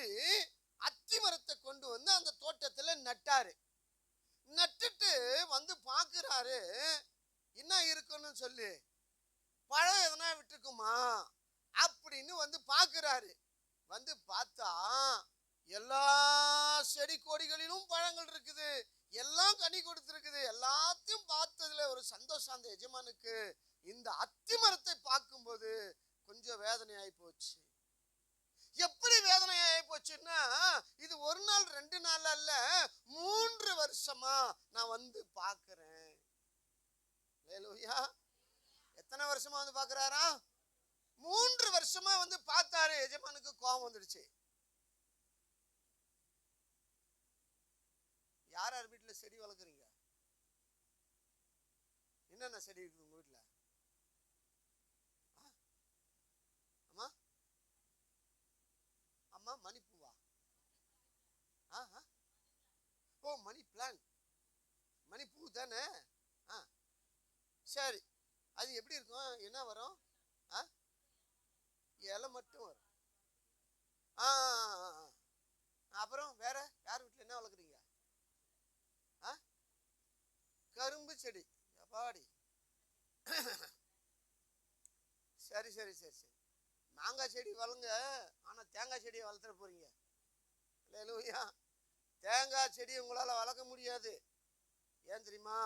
வந்து அத்தி மரத்தை கொண்டு வந்து அந்த தோட்டத்துல நட்டாரு. நட்டுட்டு வந்து பார்க்குறாரு என்ன இருக்குன்னு சொல்லி. பழம் எதனா விட்டுருக்குமா? அப்படின்னு வந்து பார்க்குறாரு வந்து பார்த்தா எல்லா செடி கொடிகளிலும் பழங்கள் இருக்குது. எல்லாம் கனி கொடுத்துருக்குது. எல்லாத்தையும் பார்த்ததுல ஒரு சந்தோஷம் அந்த எஜமானுக்கு. இந்த அத்தி மரத்தை பார்க்கும்போது கொஞ்சம் வேதனையாகி போச்சு. எப்படி வேதனையாகி போச்சுன்னா இது ஒரு நாள் ரெண்டு நாள் அல்ல மூன்று வருஷமா நான் வந்து பார்க்குறேன். லேலூயா எத்தனை வருஷமா வந்து பார்க்குறாரா? மூன்று வருஷமா வந்து பார்த்தாரு எஜமானுக்கு கோபம் வந்துடுச்சு. யார் யார் வீட்டில் செடி வளர்க்குறீங்க? என்னென்ன செடி இருக்குது உங்க வீட்டில் ஆ? அம்மா அம்மா மணிப்பூவா ஆ ஆ. ஓ மணி பிளான் மணிப்பூ தானே? ஆ. சரி. அது எப்படி இருக்கும்? என்ன வரும்? ஆ? இலை மட்டும் வரும். ஆ. அப்புறம் வேற யார் வீட்டில் என்ன வளர்க்குறீங்க? ஆ? கரும்பு செடி. எப்பாடி? சரி சரி சரி சரி. மாங்காய் செடி வளங்க ஆனால் தேங்காய் செடியை வளர்த்துற போகிறீங்க இல்லையா தேங்காய் செடி உங்களால் வளர்க்க முடியாது. ஏன் தெரியுமா?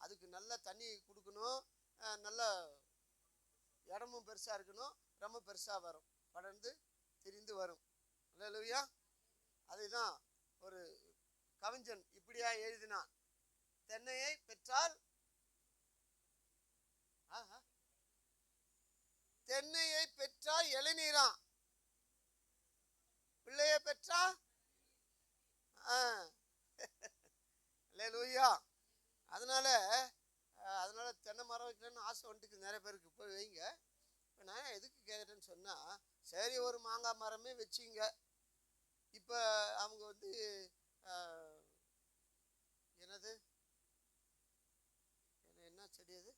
அதுக்கு நல்ல தண்ணி கொடுக்கணும். நல்ல இடமும் பெருசாக இருக்கணும். ரொம்ப பெருசாக வரும். படர்ந்து திரிந்து வரும். இல்லையா அதுதான் ஒரு கவிஞன் இப்படியா எழுதினான். தென்னையை பெற்றால் ஆஹா. தென்னையை பெற்றால் இளநீரா பிள்ளையை பெற்றா? லூயா அதனால அதனால தென்னை மரம் வைக்கணும்னு ஆசை வந்துட்டு நிறைய பேருக்கு போய் வைங்க. இப்போ நான் எதுக்கு கேட்குறேன்னு சொன்னால் சரி ஒரு மாங்காய் மரமே வச்சிங்க. இப்போ அவங்க வந்து என்னது? என்ன- என்ன செடி அது?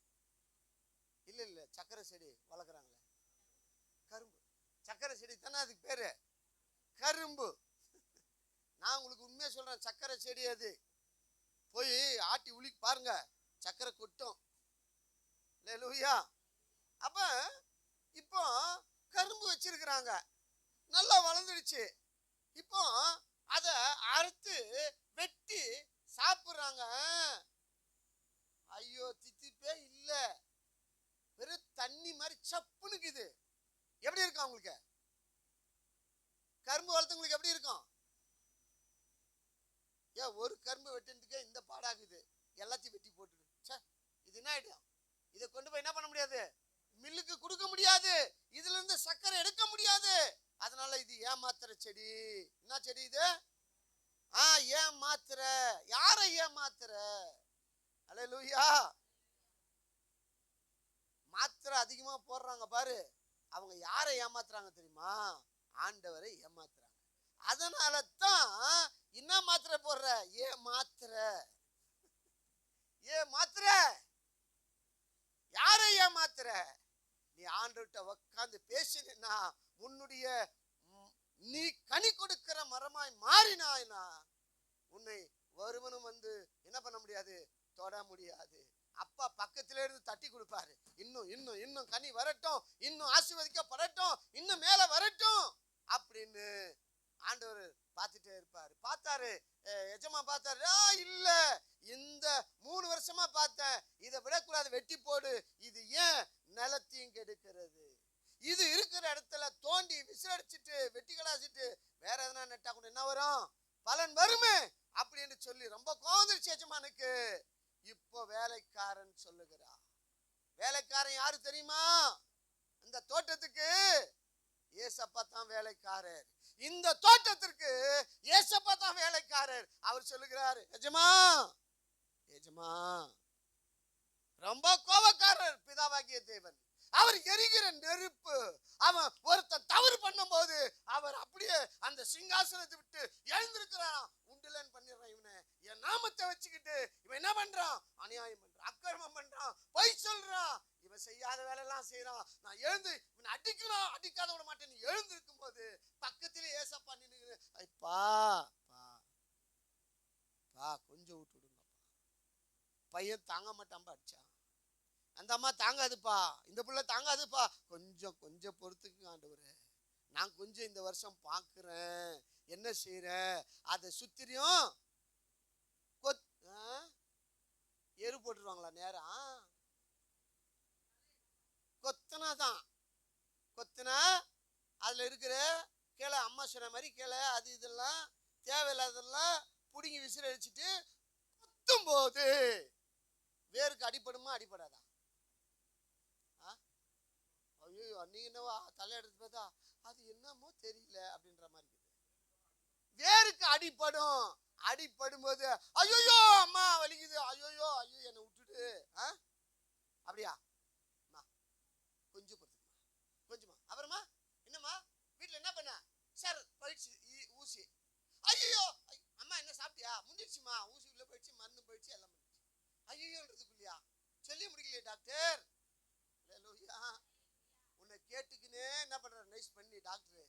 இல்லை இல்லை சக்கரை செடி வளர்க்குறாங்களே. கரும்பு. சக்கரை செடி தானே அதுக்கு பேர்? கரும்பு. நான் உங்களுக்கு உண்மையாக சொல்கிறேன் சக்கரை செடி அது. போய் ஆட்டி உளி பாருங்க சக்கரை கொட்டும். லூயா அப்போ இப்போ கரும்பு வச்சிருக்கிறாங்க. நல்லா வளர்ந்துடுச்சு. இப்போ அதை அறுத்து வெட்டி சாப்பிட்றாங்க. ஐயோ தித்திப்பே இல்லை. வெறும் தண்ணி மாதிரி சப்புனுக்குது எப்படி இருக்கும் அவங்களுக்கு? கரும்பு வளர்த்தவங்களுக்கு எப்படி இருக்கும்? ஏன் ஒரு கரும்பு வெட்டினதுக்கே இந்த பாடாகுது. எல்லாத்தையும் வெட்டி போட்டுடு. ச்சே இது என்ன ஆயிடும் இதை கொண்டு போய் என்ன பண்ண முடியாது? மில்லுக்கு கொடுக்க முடியாது. இதுல இருந்து சர்க்கரை எடுக்க முடியாது. அதனால இது ஏமாத்துற செடி. என்ன செடி இது? ஆ ஏமாத்துற. யாரை ஏமாத்துற? லூயா மாத்திரை அதிகமா போடுறாங்க பாரு. அவங்க யாரை ஏமாத்துறாங்க தெரியுமா? ஆண்டவரை ஏமாத்துறாங்க. அதனால தான் என்ன மாத்திரை போடுற? ஏ மாத்திரை. ஏ மாத்திரை. யாரை ஏமாத்துற? நீ ஆண்டவர்கிட்ட உட்காந்து பேசினா உன்னுடைய நீ கனி கொடுக்கிற மரமாய் மாறினாய்னா உன்னை ஒருவனும் வந்து என்ன பண்ண முடியாது? தொட முடியாது. அப்பா பக்கத்துல இருந்து தட்டி கொடுப்பாரு. இன்னும் இன்னும் இன்னும் கனி வரட்டும் இன்னும் ஆசீர்வதிக்கப்படட்டும் இன்னும் மேல வரட்டும் அப்படின்னு ஆண்டவர் பார்த்துட்டே இருப்பாரு. பார்த்தாரு எஜமா பார்த்தாரு ஆ இல்ல இந்த மூணு வருஷமா பார்த்தேன். இதை விடக்கூடாது வெட்டி போடு. இது ஏன் நிலத்தையும் கெடுக்கிறது? இது இருக்கிற இடத்துல தோண்டி விசிலடிச்சிட்டு வெட்டி கடாசிட்டு வேற எதனா நட்டா கூட என்ன வரும்? பலன் வருமே? அப்படின்னு சொல்லி ரொம்ப கோந்துருச்சு எஜமானுக்கு. இப்போ வேலைக்காரன் சொல்லுகிறா. வேலைக்காரன் யாரு தெரியுமா? அந்த தோட்டத்துக்கு ஏசப்பா தான் வேலைக்காரர். இந்த தோட்டத்திற்கு ஏசப்பா தான் வேலைக்காரர். அவர் சொல்லுகிறாரு எஜமா எஜமா ரொம்ப கோபக்காரர் பிதாவாகிய தேவன். அவர் எரிகிற நெருப்பு அவன் ஒருத்தன் தவறு பண்ணும்போது அவர் அப்படியே அந்த சிங்காசனத்தை விட்டு எழுந்திருக்கிறான். உண்டுலன் பண்ணிடுறான். நாமத்தை வச்சுக்கிட்டு இவன் என்ன பண்றான்? அநியாயம் பண்றான் அக்கிரமம் பண்றான் பொய் சொல்றான். இவன் செய்யாத வேலையெல்லாம் செய்யறான் நான் எழுந்து இவனை அடிக்கணும் அடிக்காத விட மாட்டேன். நீ எழுந்து இருக்கும்போது பக்கத்துல ஏசப்பா நின்று ஐப்பா பா பா கொஞ்சம் விட்டு விடுங்கப்பா. பையன் தாங்க மாட்டான்பா அடிச்சான். அந்த அம்மா தாங்காதுப்பா. இந்த புள்ள தாங்காதுப்பா. கொஞ்சம் கொஞ்சம் பொறுத்துக்கு ஆண்டவரே. நான் கொஞ்சம் இந்த வருஷம் பார்க்குறேன் என்ன செய்கிறேன் அதை சுத்திரியும் கொத் ஆ? எரு போட்டுருவாங்களா நேரம் கொத்தனா தான். கொத்தனா அதில் இருக்கிற கீழே அம்மா சொன்ன மாதிரி கீழே அது இதெல்லாம் தேவையில்லாததெல்லாம் பிடுங்கி விசிற அடிச்சுட்டு குத்தும் போது வேருக்கு அடிப்படுமா அடிப்படாதா ஆ? ஐயோ நீங்க என்னவா? தலை எடுத்து பார்த்தா அது என்னமோ தெரியல அப்படின்ற மாதிரி வேருக்கு அடிப்படும் அடிப்படும் போது அம்மா வலிக்குது. ஐயோயோ ஐயோ என்னை விட்டுட்டு ஆ? அப்படியா? அம்மா கொஞ்சம் பொறுத்துக்குமா கொஞ்சமா அப்புறமா என்னம்மா? வீட்டில் என்ன பண்ண? சார் போயிடுச்சு ஈ- ஊசி. ஐயோ அம்மா என்ன சாப்பிட்டியா? முடிஞ்சிடுச்சுமா ஊசி உள்ள போயிடுச்சு மருந்து போயிடுச்சு எல்லாம் போயிடுச்சு. இல்லையா சொல்லி முடிக்கலையே டாக்டர். உன்னை கேட்டுக்கினே என்ன பண்ணுற நைஸ் பண்ணி டாக்டரு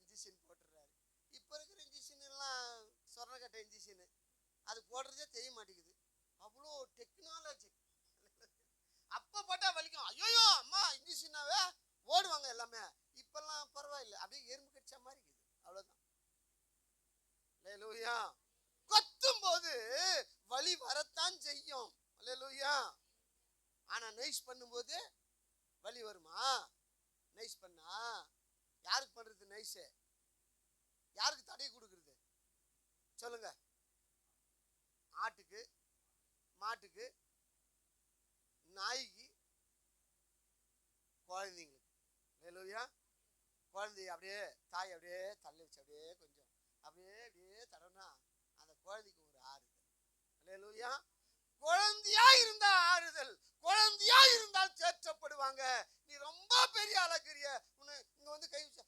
இன்ஜெக்ஷன் போட்டுறாரு. இப்போ இருக்கிற இன்ஜெக்ஷன் எல்லாம் சொர்ணக்கட்டை இன்ஜெக்ஷனு அது போடுறதே தெரிய மாட்டேங்குது. அவ்வளோ டெக்னாலஜி அப்போ போட்டா வலிக்கும். ஐயோ அம்மா இன்ஜெக்ஷனாவே ஓடுவாங்க எல்லாமே. இப்பெல்லாம் பரவாயில்லை. அப்படியே எறும்பு கடிச்ச மாதிரி இருக்குது. அவ்வளோதான் லூயா கொத்தும் போது வலி வரத்தான் செய்யும். லூயா ஆனா நைஸ் பண்ணும்போது வலி வருமா? நைஸ் பண்ணா? யாருக்கு பண்றது நைஸ் யாருக்கு தடை கொடுக்குறது? சொல்லுங்க. ஆட்டுக்கு மாட்டுக்கு நாய்க்கு குழந்தைங்களுக்கு. அல்லேலூயா குழந்தைய அப்படியே தாய் அப்படியே தள்ளி வச்சு அப்படியே கொஞ்சம் அப்படியே அப்படியே தடவுனா அந்த குழந்தைக்கு ஒரு ஆறுதல். அல்லேலூயா குழந்தையா இருந்தா ஆறுதல். குழந்தையா இருந்தால் தேற்றப்படுவாங்க. நீ ரொம்ப பெரிய அழகிரிய உன்னை இங்க வந்து கை வச்சா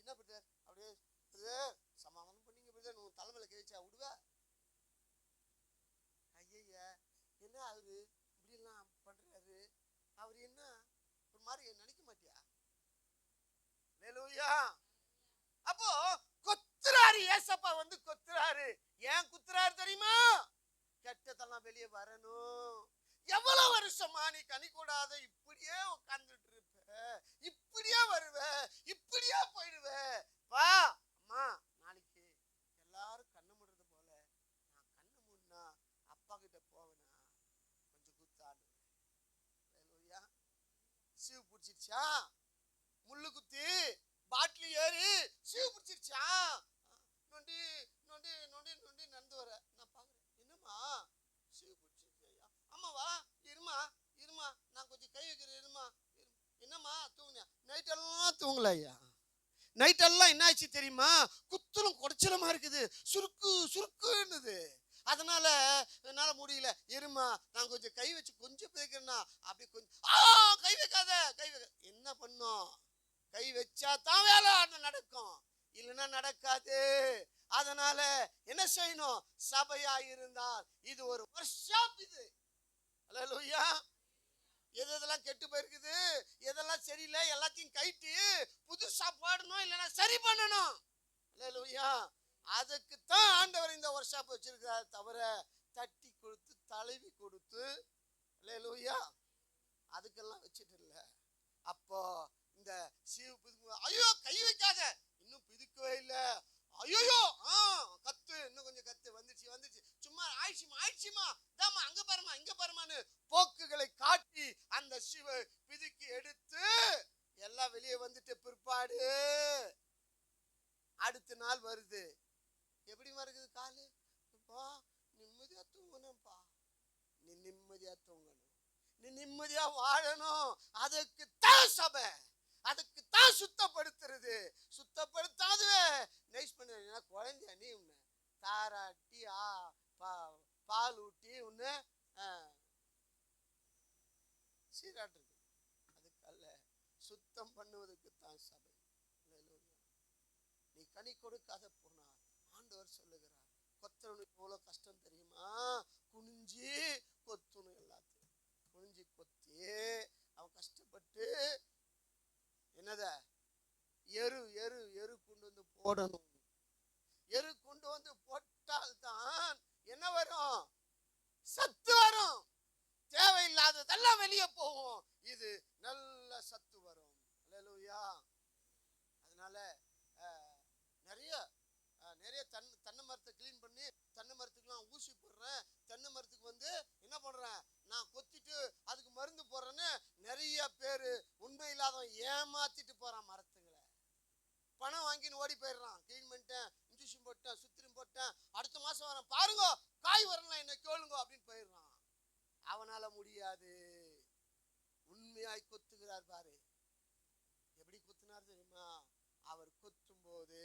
என்ன பிரதர்? அப்படியே பிரதர் வச்சா விடுவ? என்ன அவரு இப்படிலாம் பண்றாரு. அவர் என்ன ஒரு மாதிரி நினைக்க மாட்டியா? வேலுயா அப்போ கொத்துறாரு ஏசப்பா வந்து கொத்துறாரு. ஏன் குத்துறாரு தெரியுமா? கெட்டதெல்லாம் வெளியே வரணும். எவ்வளவு வருஷமா நீ கனி கூடாத இப்படியே உட்கார்ந்துட்டு இருப்ப. இப்படியே வருவ இப்படியே போயிடுவ. வா அம்மா. சீவு பிடிச்சிருச்சா? முள்ளு குத்தி பாட்டில் ஏறி சீவு பிடிச்சிருச்சா? நொண்டி நொண்டி நொண்டி நொண்டி நடந்து வர. நான் பார்க்குறேன். என்னம்மா? சீவு பிடிச்சிருச்சு ஐயா ஆமாவா? இருமா இருமா. நான் கொஞ்சம் கை வைக்கிறேன் இருமா. இரு. என்னம்மா தூங்குனியா? நைட்டெல்லாம் தூங்கல ஐயா நைட்டெல்லாம் என்ன ஆச்சு தெரியுமா? குத்தலும் குடைச்சலமா இருக்குது. சுருக்கு சுருக்குன்னுது. அதனால என்னால முடியல. இருமா நான் கொஞ்சம் கை வச்சு கொஞ்சம் பேக்கிறேன்னா அப்படி கொஞ்சம் ஆ கை வைக்காத கை வைக்க என்ன பண்ணும்? கை வச்சா தான் வேலை நடக்கும். இல்லைன்னா நடக்காது. அதனால என்ன செய்யணும்? சபையா இருந்தால் இது ஒரு ஒர்க் இது. அல்லேலூயா எது எதெல்லாம் கெட்டு போயிருக்குது? எதெல்லாம் சரியில்லை? எல்லாத்தையும் கைட்டு புதுசா போடணும் இல்லைன்னா சரி பண்ணணும். அல்லேலூயா அதுக்கு தான் ஆண்டவர் இந்த ஒர்க் ஷாப் வச்சிருக்கிறார். தவிர தட்டி கொடுத்து தழுவி கொடுத்து. அல்லேலூயா அதுக்கெல்லாம் வச்சுட்டு இல்லை. அப்போ இந்த சீவு பிதுக்கு ஐயோ கை வைக்காத. இன்னும் பிதுக்கவே இல்லை. ஐயோ ஆ கத்து இன்னும் கொஞ்சம் கத்து வந்துச்சு வந்துச்சு சும்மா ஆயிடுச்சுமா ஆயிடுச்சுமா தாமா அங்க பாருமா இங்க பாருமான்னு போக்குகளை காட்டி அந்த சிவ பிதுக்கி எடுத்து எல்லாம் வெளியே வந்துட்டு பிற்பாடு அடுத்த நாள் வருது எப்படி வருது காலு அப்பா நிம்மதியா தூங்கணும்ப்பா நீ நிம்மதியா தூங்கணும் நீ நிம்மதியா வாழணும். அதுக்கு தான் சபை. அதுக்கு தான் சுத்தப்படுத்துறது. சுத்தப்படுத்தாது நைஸ் பண்ண குழந்தைய நீ உன்னை தாராட்டி ஆ பா பால் ஊட்டி உன்னை சீராட்டுறது. அதுக்கல்ல சுத்தம் பண்ணுவதற்கு தான் சபை. நீ கனி கொடுக்காத போனா ஆண்டவர் சொல்லுகிறார். கொத்தவனுக்கு எவ்வளோ கஷ்டம் தெரியுமா? குனிஞ்சு கொத்தணும் எல்லாத்தையும் குனிஞ்சு கொத்தி அவன் கஷ்டப்பட்டு என்னத எரு எரு எரு கொண்டு வந்து போடணும் எரு கொண்டு வந்து போட்டால்தான் என்ன வரும் சத்து வரும் தேவையில்லாததெல்லாம் வெளியே போகும் இது நல்ல சத்து வரும் அல்லேலூயா அதனால அஹ், நிறைய அஹ், நிறைய தன் தென்னை மரத்தை க்ளீன் பண்ணி தென்னை மரத்துக்குலாம் ஊசி போடுறேன் தென்னை மரத்துக்கு வந்து என்ன பண்றேன் நான் கொத்திட்டு அதுக்கு மருந்து போடுறேன்னு நிறைய பேர் உண்மை இல்லாதவன் ஏமாத்திட்டு போறான் மரத்துங்களை பணம் வாங்கின்னு ஓடி போயிடுறான் க்ளீன் பண்ணிட்டேன் இன்ஜெக்ஷன் போட்டேன் சுத்திரம் போட்டேன் அடுத்த மாசம் வரேன் பாருங்க காய் வரலாம் என்ன கேளுங்க அப்படின்னு போயிடுறான் அவனால முடியாது உண்மையாய் கொத்துகிறார் பாரு எப்படி தெரியுமா? அவர் கொத்தும் போது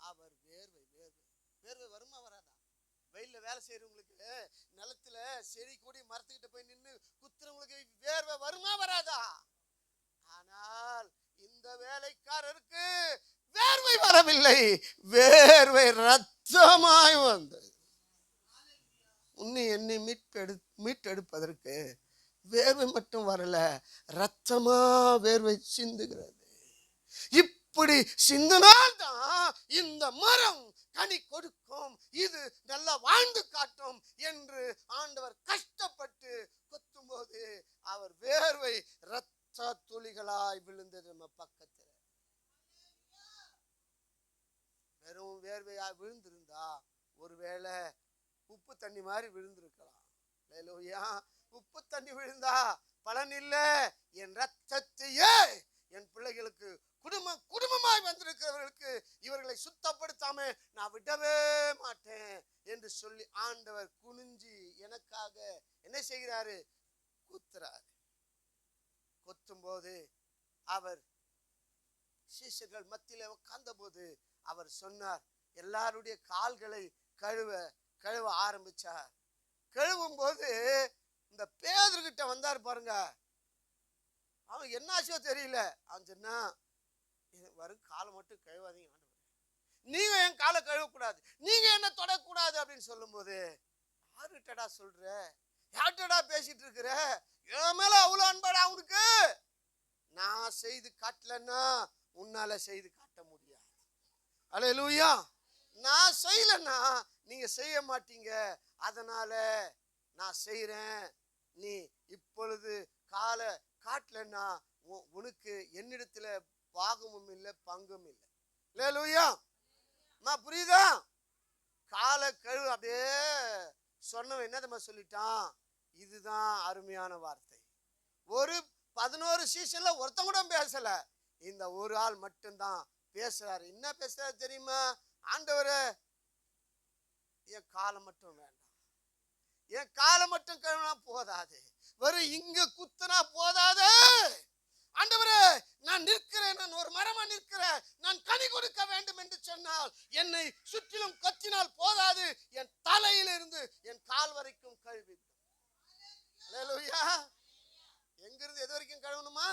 அவர் வேர்வை வேர்வை. வேர்வை வருமா வராதா? வெயில்ல வேலை செய்யறவங்களுக்கு நிலத்துல செடி கூடி மரத்துக்கிட்ட போய் நின்று குத்துறவங்களுக்கு வேர்வை வருமா வராதா? ஆனால் இந்த வேலைக்காரருக்கு வேர்வை வரவில்லை. வேர்வை ரத்தமாய் வந்தது. உன்னை என்னை மீட்டெடு மீட்டெடுப்பதற்கு வேர்வை மட்டும் வரல ரத்தமா வேர்வை சிந்துகிறது. இப்படி சிந்தினால்தான் இந்த மரம் கனி கொடுக்கும். இது நல்லா வாழ்ந்து காட்டும் என்று ஆண்டவர் கஷ்டப்பட்டு கொத்தும்போது அவர் வேர்வை ரத்த துளிகளாய் விழுந்தது நம்ம பக்கத்துல. வெறும் வேர்வையா விழுந்திருந்தா ஒருவேளை உப்பு தண்ணி மாதிரி விழுந்திருக்கலாம். உப்பு தண்ணி விழுந்தா பலன் இல்ல. என் ரத்தத்தையே என் பிள்ளைகளுக்கு குடும்பம் குடும்பமாய் வந்திருக்கிறவர்களுக்கு இவர்களை சுத்தப்படுத்தாம நான் விடவே மாட்டேன் என்று சொல்லி ஆண்டவர் குனிஞ்சி எனக்காக என்ன செய்கிறாரு? குத்தும் போது அவர் சீசர்கள் மத்தியில உட்கார்ந்த போது அவர் சொன்னார் எல்லாருடைய கால்களை கழுவ கழுவ ஆரம்பிச்சார். கழுவும் போது இந்த பேதர்கிட்ட வந்தார் பாருங்க. அவன் என்னாச்சோ தெரியல. அவன் சொன்னா வரும் காலை மட்டும் கழுவாதீங்க ஆண்டவரே. நீங்க என் காலை கழுவக்கூடாது. நீங்கள் என்ன தொடக்கூடாது அப்படின்னு சொல்லும்போது யாருகிட்டடா சொல்கிற யார்கிட்டடா பேசிகிட்டு இருக்கிற என் மேலே அவ்வளோ அன்பாடா அவனுக்கு நான் செய்து காட்டலன்னா உன்னால் செய்து காட்ட முடியாது. அல்லேலூயா நான் செய்யலன்னா நீங்கள் செய்ய மாட்டீங்க. அதனால் நான் செய்கிறேன் நீ இப்பொழுது காலை காட்டலன்னா உ- உனக்கு என்னிடத்துல பாகமும் இல்லை பங்கும் இல்லை. லேலூயா அம்மா புரியுதா? காலை கழுவு அப்படியே சொன்னவன் என்ன தம்மா சொல்லிட்டான்? இதுதான் அருமையான வார்த்தை. ஒரு பதினோரு சீசன்ல ஒருத்தன் கூட பேசல. இந்த ஒரு ஆள் மட்டும்தான் பேசுறாரு. என்ன பேசுறாரு தெரியுமா? ஆண்டவர் என் காலம் மட்டும் வேண்டாம். என் காலம் மட்டும் கழுவினா போதாது. வெறும் இங்க குத்துனா போதாது ஆண்டவரே நான் நிற்கிறேன் நான் ஒரு மரமா நிற்கிறேன் நான் கனி கொடுக்க வேண்டும் என்று சொன்னால் என்னை சுற்றிலும் கொத்தினால் போதாது என் தலையிலிருந்து என் கால் வரைக்கும் கழுவி அல்லேலூயா எங்கிருந்து எது வரைக்கும் கழுவணுமா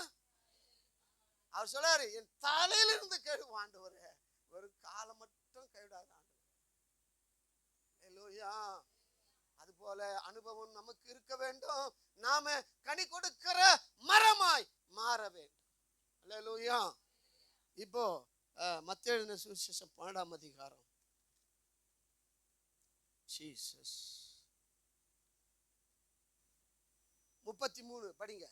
அவர் சொல்றாரு என் தலையிலிருந்து கழுவு ஆண்டவரே ஒரு காலை மட்டும் கழுவிடாத ஆண்டவரே அல்லேலூயா அதுபோல அனுபவம் நமக்கு இருக்க வேண்டும் நாம கனி கொடுக்கிற மரமாய் மாற வேண்டும் அல்லேலூயா இப்போ மத்திய எழுதின சுவிசேஷம் பன்னெண்டாம் அதிகாரம் ஜீசஸ் முப்பத்தி மூணு படிங்க.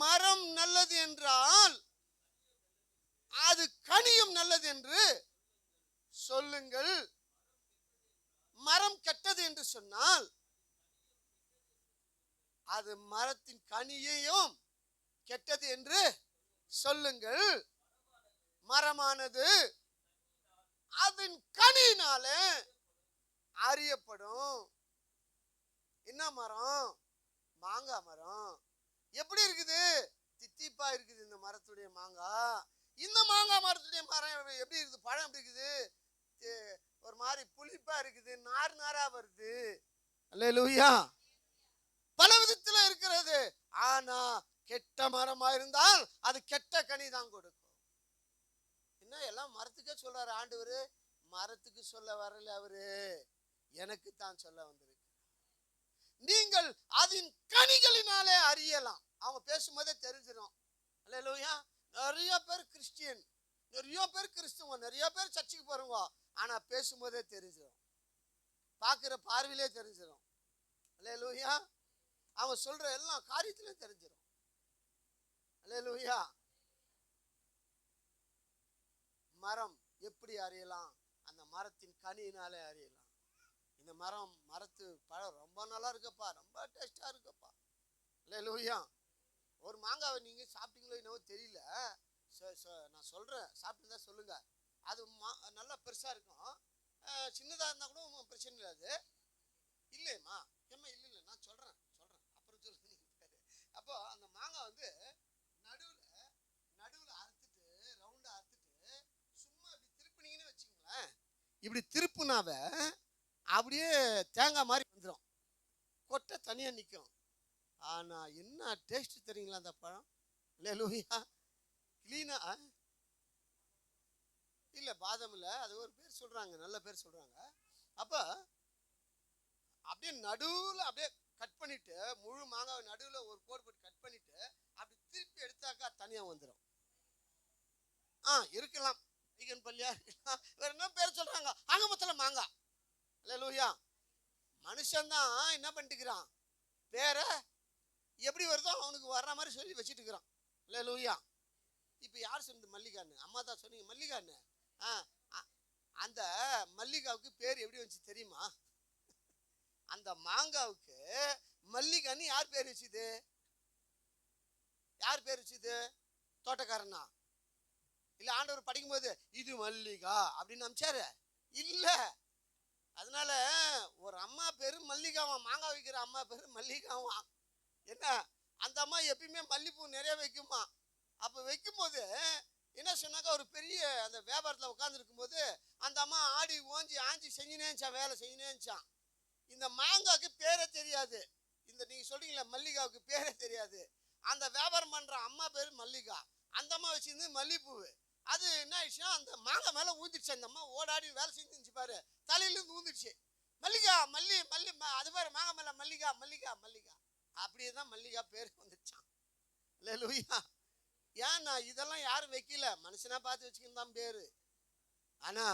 மரம் நல்லது என்றால் அது கனியும் நல்லது என்று சொல்லுங்கள். மரம் கெட்டது என்று சொன்னால் அது மரத்தின் கனியையும் கெட்டது என்று சொல்லுங்கள். மரமானது அதன் கனியினால அறியப்படும். என்ன மரம்? மாங்காய் மரம். எப்படி இருக்குது? தித்திப்பா இருக்குது இந்த மரத்துடைய மாங்காய். இந்த மாங்காய் மரத்துடைய மரம் எப்படி- இருக்குது? பழம் எப்படி இருக்குது? ஒரு மாதிரி புளிப்பா இருக்குது. நார் நாரா வருது. அல்லேலூயா. பல விதத்துல இருக்கிறது. ஆனா கெட்ட மரமா இருந்தால் அது கெட்ட கனி தான் கொடுக்கும். என்ன எல்லாம் மரத்துக்கே சொல்றாரு ஆண்டவர். மரத்துக்கு சொல்ல வரல அவரு. எனக்கு தான் சொல்ல வந்திருக்கு. நீங்கள் அதன் கனிகளினாலே அறியலாம். அவங்க பேசும்போதே தெரிஞ்சிடும் அல்லையா நிறைய பேர் கிறிஸ்டியன். நிறைய பேர் கிறிஸ்துவ நிறைய பேர் சர்ச்சுக்கு போறவங்க. ஆனா பேசும்போதே தெரிஞ்சிடும் பார்க்குற பார்வையிலே தெரிஞ்சிடும் அல்லையா அவங்க சொல்ற எல்லா காரியத்திலையும் தெரிஞ்சிடும் அலையலூயா மரம் எப்படி அறியலாம் அந்த மரத்தின் கனியினாலே அறியலாம் இந்த மரம் மரத்து பழம் ரொம்ப நல்லா இருக்குப்பா. ரொம்ப டேஸ்டாக இருக்குப்பா. அல்லையா ஒரு மாங்காவை நீங்க சாப்பிட்டீங்களோ என்னவோ தெரியல. சொ- நான் சொல்றேன். சாப்பிட்டு தான் சொல்லுங்க. அது மா நல்லா பெருசாக இருக்கும். சின்னதாக சின்னதா இருந்தா கூட பிரச்சனை இல்லை அது இல்லையம்மா ஏம்மா இல்லை இல்லை நான் சொல்றேன் சொல்றேன் அப்புறம் சொல்லுங்க அப்போ அந்த மாங்காய் வந்து நடுவுல நடுவுல அறுத்துட்டு ரவுண்டா அறுத்துட்டு சும்மா இப்படி திருப்பினீங்கன்னு வச்சுங்களேன் இப்படி திருப்புனாவ அப்படியே தேங்காய் மாதிரி வந்துடும் கொட்டை தனியா நிற்கும் ஆனா என்ன டேஸ்ட் தெரியுங்களா அந்த பழம்? இல்லை லூயா கிளீனா இல்ல பாதம் இல்லை அது ஒரு பேர் சொல்றாங்க நல்ல பேர் சொல்றாங்க. அப்ப அப்படியே நடுவில் அப்படியே கட் பண்ணிட்டு முழு மாங்காவை நடுவில் ஒரு கோடு போட்டு கட் பண்ணிட்டு அப்படி திருப்பி எடுத்தாக்கா தனியா வந்துடும் ஆ இருக்கலாம். ஐகன் பள்ளியா வேற என்ன பேர் சொல்றாங்க? ஆங்கமத்துல மாங்கா. இல்ல லூயா மனுஷன்தான் என்ன பண்ணிட்டுக்கிறான்? பேரை எப்படி வருதோ அவனுக்கு வர்ற மாதிரி சொல்லி வச்சுட்டு இருக்கிறான் இல்ல லூயா இப்போ யார் சொன்னது மல்லிகான்னு? அம்மா தான் சொன்னீங்க மல்லிகான்னு. ஆ அந்த மல்லிகாவுக்கு பேர் எப்படி வந்துச்சு தெரியுமா? அந்த மாங்காவுக்கு மல்லிகான்னு யார் பேர் வச்சுது? யார் பேர் வச்சுது? தோட்டக்காரனா? இல்லை ஆண்டவர் படிக்கும்போது இது மல்லிகா அப்படின்னு அமிச்சாரு இல்லை. அதனால ஒரு அம்மா பேர் மல்லிகாவான் மாங்காய் வைக்கிற அம்மா பேர் மல்லிகாவா. என்ன? அந்த அம்மா எப்பயுமே மல்லிப்பூ நிறைய வைக்குமா? அப்போ வைக்கும்போது என்ன சொன்னாக்கா ஒரு பெரிய அந்த வியாபாரத்தில் உட்காந்துருக்கும் போது அந்த அம்மா ஆடி ஓஞ்சி ஆஞ்சி செஞ்சுனே இருந்துச்சான் வேலை செஞ்சுனே இருந்துச்சான் இந்த மாங்காய்க்கு பேரே தெரியாது. இந்த நீங்கள் சொல்கிறீங்களே மல்லிகாவுக்கு பேரே தெரியாது. அந்த வியாபாரம் பண்ணுற அம்மா பேர் மல்லிகா. அந்த அம்மா வச்சுருந்து மல்லிப்பூவு. அது என்ன ஆயிடுச்சுன்னா அந்த மாங்காய் மேலே ஊந்துருச்சு அந்த அம்மா ஓடாடி வேலை செஞ்சு பாரு. தலையிலேருந்து ஊந்துருச்சு மல்லிகா மல்லி மல்லி அது பாரு மாங்காய் மேலே மல்லிகா மல்லிகா மல்லிகா. அப்படியே தான் மல்லிகா பேர் வந்துச்சான் இல்லை லூயா ஏன் நான் இதெல்லாம் யாரும் வைக்கல. மனுஷனா பார்த்து வச்சுக்கின்னு தான் பேரு. ஆனா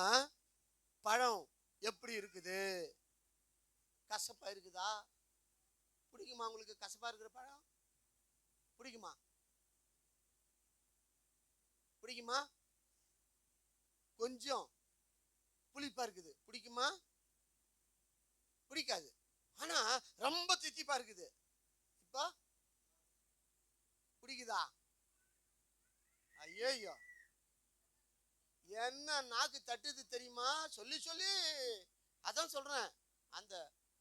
பழம் எப்படி இருக்குது? கசப்பா இருக்குதா? பிடிக்குமா உங்களுக்கு கசப்பா இருக்கிற பழம்? பிடிக்குமா? பிடிக்குமா? கொஞ்சம் புளிப்பா இருக்குது. பிடிக்குமா? பிடிக்காது. ஆனா ரொம்ப தித்திப்பா இருக்குது. இப்போ. பிடிக்குதா? ஐயோ என்ன நாக்கு தட்டுது தெரியுமா? சொல்லி சொல்லி. அதான் சொல்றேன். அந்த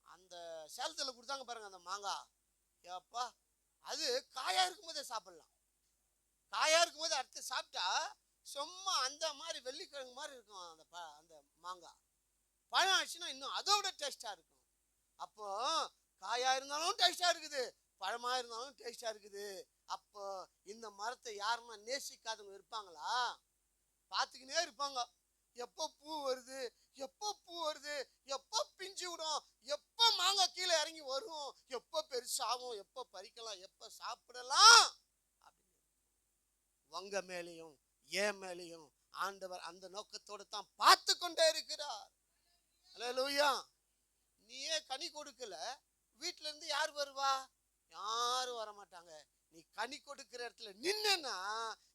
அந்த சேலத்துல கொடுத்தாங்க பாருங்க அந்த மாங்காய் ஏப்பா. அது காயா இருக்கும்போதே சாப்பிடலாம். காயா இருக்கும்போது அடுத்து சாப்பிட்டா சும்மா அந்த மாதிரி வெள்ளிக்கிழங்கு மாதிரி இருக்கும் அந்த ப அந்த மாங்காய். பழம் ஆச்சுன்னா இன்னும் அதோட டேஸ்ட்டாக இருக்கும். அப்போ காயாக இருந்தாலும் டேஸ்ட்டாக இருக்குது பழமாக இருந்தாலும் டேஸ்ட்டாக இருக்குது. அப்போ இந்த மரத்தை யாருன்னா நேசிக்காதவங்க இருப்பாங்களா? பார்த்துக்கினே இருப்பாங்க. எப்போ பூ வருது எப்போ பூ வருது எப்போ பிஞ்சு விடும் எப்போ மாங்காய் கீழே இறங்கி வரும் எப்போ பெருசாகும் எப்போ பறிக்கலாம் எப்போ சாப்பிடலாம் அப்படின்னு. உங்க மேலேயும் என் மேலேயும் ஆண்டவர் அந்த நோக்கத்தோடு தான் பார்த்து கொண்டே இருக்கிறார். லூயா நீயே கனி கொடுக்கல வீட்டிலேருந்து இருந்து யார் வருவா? யாரும் வர மாட்டாங்க நீ கனி கொடுக்கிற இடத்துல நின்னா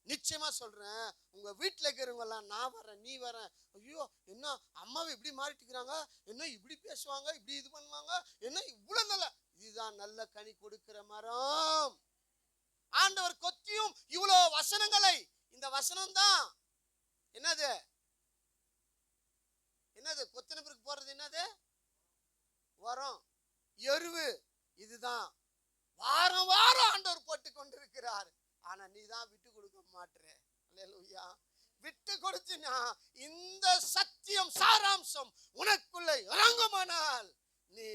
நிச்சயமா சொல்றேன் உங்க வீட்டில் இருக்கிறவங்க எல்லாம் நான் வரேன் நீ வரேன். ஐயோ என்ன அம்மாவை இப்படி மாறிட்டுக்கிறாங்க என்ன இப்படி பேசுவாங்க? இப்படி இது பண்ணுவாங்க? என்ன இவ்வளோ நல்ல இதுதான் நல்ல கனி கொடுக்கிற மரம். ஆண்டவர் கொத்தியும் இவ்வளோ வசனங்களை இந்த வசனம் தான் என்னது? என்னது கொத்தனப்பிற்கு போடுறது போறது என்னது? உரம் எருவு. இதுதான். வாரம் வாரம் ஆண்டவர் போட்டு கொண்டிருக்கிறார். ஆனா நீ தான் விட்டு கொடுக்க மாட்டுற. அல்லேலூயா. விட்டு கொடுத்தினா இந்த சத்தியம் சாராம்சம் உனக்குள்ள இறங்குமானால் நீ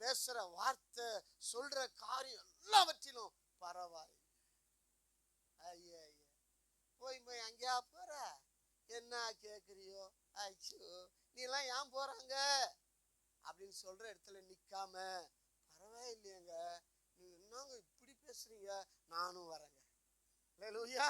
பேசுற வார்த்தை சொல்ற காரியம் எல்லாவற்றிலும் பரவாயில்லை. போய் போய் அங்கேயா போற? என்ன கேட்குறியோ ஆச்சோ நீ எல்லாம் ஏன் போறாங்க? அப்படின்னு சொல்ற இடத்துல நிக்காம பரவாயில்லையேங்க. நீங்க என்னங்க இப்படி பேசுறீங்க? நானும் வரேங்க. லூயா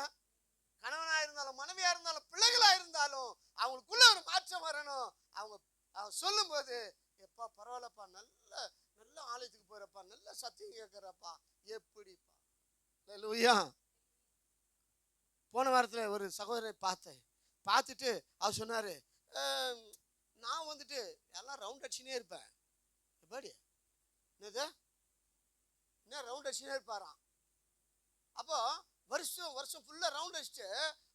கணவனா இருந்தாலும் மனைவியா இருந்தாலும் பிள்ளைகளா இருந்தாலும் அவங்களுக்குள்ள ஒரு மாற்றம் வரணும். அவங்க அவங்க சொல்லும்போது எப்பா பரவாயில்லப்பா நல்ல நல்ல ஆலயத்துக்கு போறப்பா நல்ல சத்தியம் கேட்குறப்பா எப்படிப்பா? லூயா போன வாரத்துல ஒரு சகோதரரை பார்த்தேன். பார்த்துட்டு அவர் சொன்னாரு நான் வந்துட்டு எல்லாம் ரவுண்ட் அடிச்சுனே இருப்பேன். எப்படி? என்னது? என்ன ரவுண்ட் அடிச்சுனே இருப்பாராம்? அப்போ வருஷம் வருஷம் ஃபுல்லா ரவுண்ட் அடிச்சுட்டு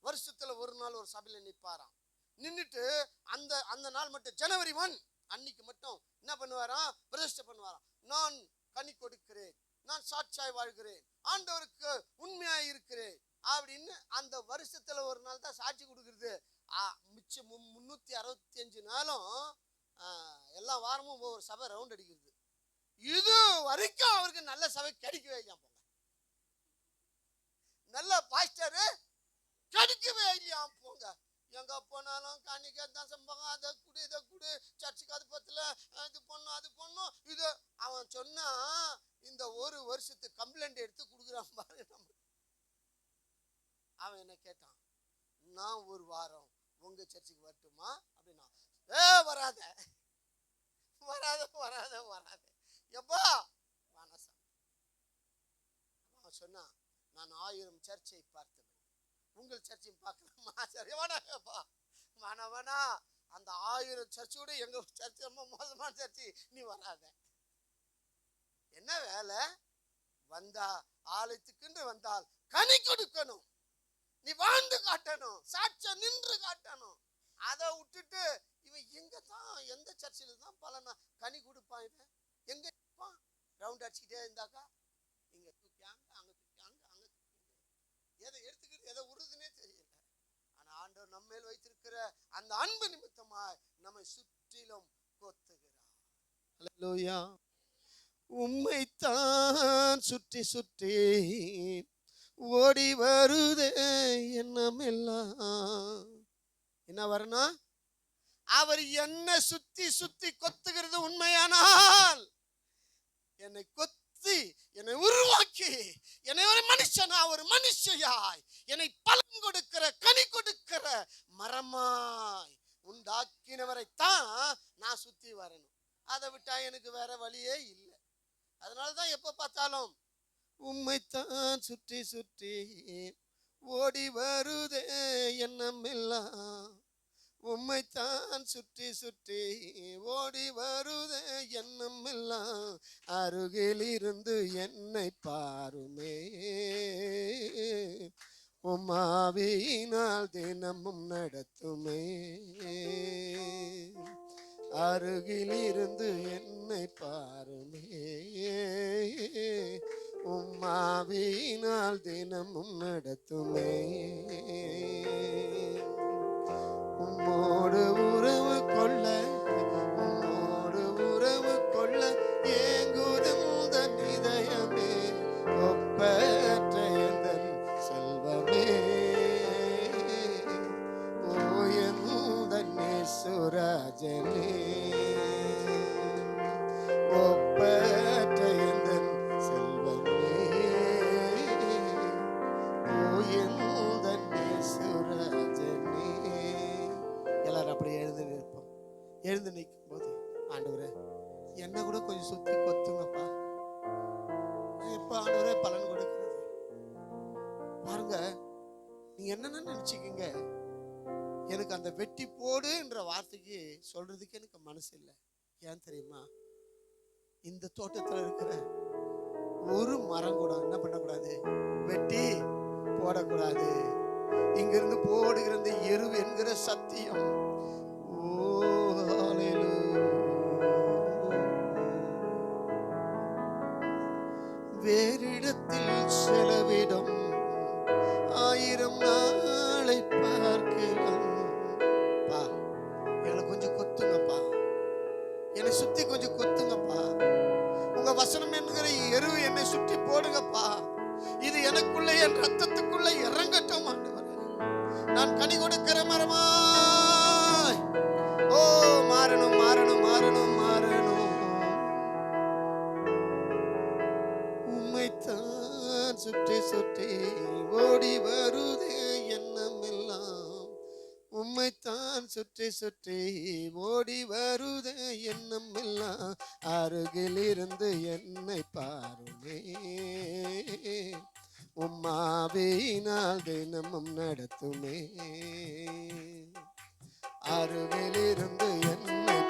வருஷத்துல ஒரு நாள் ஒரு சபையில் நிற்பாராம். நின்றுட்டு அந்த அந்த நாள் மட்டும் ஜனவரி ஒன் அன்னைக்கு மட்டும் என்ன பண்ணுவாராம்? பிரதிஷ்டை பண்ணுவாராம். நான் கனி கொடுக்கிறேன். நான் சாட்சியாய் வாழ்கிறேன். ஆண்டவருக்கு உண்மையாக இருக்கிறேன். அப்படின்னு அந்த வருஷத்துல ஒரு நாள் தான் சாட்சி கொடுக்குறது. மிச்சம் முந்நூற்றி அறுபத்தி அஞ்சு நாளும் எல்லா வாரமும் ஒவ்வொரு சபை ரவுண்ட் அடிக்கிறது. இது வரைக்கும் அவருக்கு நல்ல சபை கிடைக்கவே இல்லையா போங்க நல்ல பாஸ்டரு கிடைக்கவே இல்லையா போங்க. எங்கே போனாலும் காணிக்க தான் சம்பவம். அதை குடு இதை குடு. சர்ச்சுக்கு அது பத்துல இது பண்ணும் அது பண்ணும். இது அவன் சொன்னா இந்த ஒரு வருஷத்துக்கு கம்ப்ளைண்ட் எடுத்து கொடுக்குறான் பாருங்க நம்ம அவன் என்ன கேட்டான்? நான் ஒரு வாரம் உங்க சர்ச்சுக்கு வரட்டுமா? அப்படின்னா ஏ வராத. வராத வராத வராத. எப்பா? வானசம். அவன் சொன்னான் நான் ஆயிரம் சர்ச்சை பார்த்தேன் உங்கள் சர்ச்சையும் பார்க்கலாமா சரி வேணாப்பா வேணா வேணா அந்த ஆயிரம் சர்ச்சோட எங்க சர்ச் ரொம்ப மோசமான சர்ச்சு. நீ வராத. என்ன வேலை? வந்தா ஆலயத்துக்குன்னு வந்தால் கனி கொடுக்கணும். நீ வாழ்ந்து காட்டணும் சாட்சியம் நின்று காட்டணும். அதை விட்டுட்டு இவன் எங்க தான் எந்த சர்ச்சில் தான் பலனா கனி கொடுப்பான் இவன்? எங்க இருப்பான்? ரவுண்ட் அடிச்சுக்கிட்டே இருந்தாக்கா இங்க தூக்கியாங்க அங்க தூக்கியாங்க அங்க தூக்கியாங்க எதை எடுத்துக்கிட்டு எதை உருதுன்னே தெரியல. ஆனா ஆண்டவர் நம்ம மேல் வைத்திருக்கிற அந்த அன்பு நிமித்தமாய் நம்மை சுற்றிலும் கொத்துகிறான் உம்மைத்தான் சுற்றி சுற்றி ஓடி வருதே எண்ணமெல்லாம். என்ன வரணும்? அவர் என்ன சுத்தி சுத்தி கொத்துகிறது உண்மையானால் என்னை கொத்தி என்னை உருவாக்கி என்னை ஒரு மனுஷனா ஒரு மனுஷியாய் என்னை பலன் கொடுக்கிற கனி கொடுக்கிற மரமாய் உண்டாக்கினவரைத்தான் நான் சுத்தி வரணும். அதை விட்டா எனக்கு வேற வழியே இல்லை. அதனால தான் எப்போ பார்த்தாலும் உம்மைத்தான் சுற்றி சுற்றி ஓடி வருதே எண்ணமெல்லாம் உம்மைத்தான் சுற்றி சுற்றி ஓடி வருதே எண்ணமெல்லாம் அருகில் இருந்து என்னை பாருமே. உமாவினால் தினமும் நடத்துமே. அருகில் இருந்து என்னை பாருமே. உம்மாவினால் தினமும் நடத்துமே. உம்மோடு உறவு கொள்ள உம்மோடு உறவு கொள்ள ஏங்குதும் தன் இதயமே. ஒப்பற்ற எந்தன் செல்வமே. ஓ எந்தன் சுராஜனே என்ன சுத்தி கொத்துங்கப்பா. எப்ப ஆண்டவரே பலன் கொடுக்கிறது. பாருங்க நீங்க என்னென்ன நினைச்சுக்கீங்க? எனக்கு அந்த வெட்டி போடுன்ற வார்த்தைக்கு சொல்றதுக்கு எனக்கு மனசு இல்லை. ஏன் தெரியுமா? இந்த தோட்டத்துல இருக்கிற ஒரு மரம் கூட என்ன பண்ணக்கூடாது? வெட்டி போடக்கூடாது. இங்கிருந்து போடுகிற இந்த எருவு என்கிற சத்தியம் நான் கனி கொடுக்கிற மரமாய். ஓ மாறணும் மாறணும் மாறணும் மாறணும். உம்மைத்தான் சுற்றி சுற்றி ஓடி வருது எண்ணம் எல்லாம் உம்மைத்தான் சுற்றி சுற்றி ஓடி வருது எண்ணம் எல்லாம் அருகிலிருந்து என்னை பாருமே. உம்மாவினால் தினமும் நடத்துமே. அருவிலிருந்து என்ன